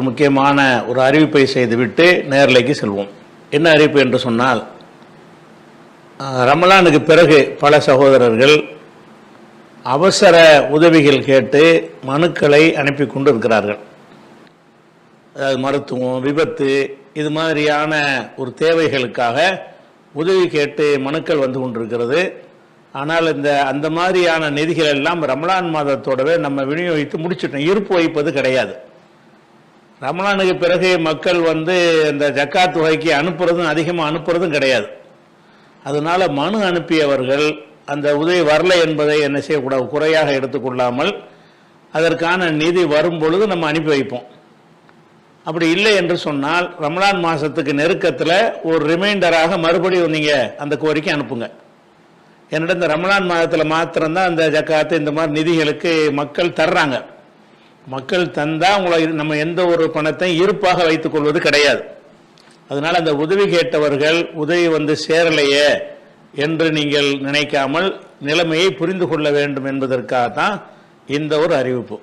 ஒரு முக்கியமான ஒரு அறிவிப்பை செய்துவிட்டு நேரலைக்கு செல்வோம். என்ன அறிவிப்பு என்று சொன்னால் ரமலானுக்கு பிறகு பல சகோதரர்கள் அவசர உதவிகள் கேட்டு மனுக்களை அனுப்பி கொண்டு இருக்கிறார்கள் அதாவது மருத்துவம் விபத்து இது மாதிரியான ஒரு தேவைகளுக்காக உதவி கேட்டு மனுக்கள் வந்து கொண்டிருக்கிறது. ஆனால் இந்த அந்த மாதிரியான நிதிகள் எல்லாம் ரமலான் மாதத்தோடவே நம்ம விநியோகித்து முடிச்சிட்டோம். இருப்பு வைப்பது கிடையாது. ரமலானுக்கு பிறகு மக்கள் வந்து இந்த ஜக்காத் தொகைக்கு அனுப்புறதும் அதிகமாக அனுப்புறதும் கிடையாது. அதனால மனு அனுப்பியவர்கள் அந்த உதவி வரல என்பதை என்ன செய்யக்கூடாது குறையாக எடுத்துக்கொள்ளாமல் அதற்கான நிதி வரும் பொழுது நம்ம அனுப்பி வைப்போம். அப்படி இல்லை என்று சொன்னால் ரமலான் மாதத்துக்கு நெருக்கத்தில் ஒரு ரிமைண்டராக மறுபடியும் நீங்கள் அந்த கோரிக்கை அனுப்புங்க. என்னிடம் இந்த ரமலான் மாதத்தில் மாத்திரம்தான் அந்த ஜக்காத்து இந்த மாதிரி நிதிகளுக்கு மக்கள் தர்றாங்க. மக்கள் தந்தா உங்களை நம்ம எந்த ஒரு பணத்தையும் இருப்பாக வைத்துக் கொள்வது கிடையாது. அதனால அந்த உதவி கேட்டவர்கள் உதவி வந்து சேரலையே என்று நீங்கள் நினைக்காமல் நிலைமையை புரிந்து கொள்ள வேண்டும் என்பதற்காக தான் இந்த ஒரு அறிவிப்பு.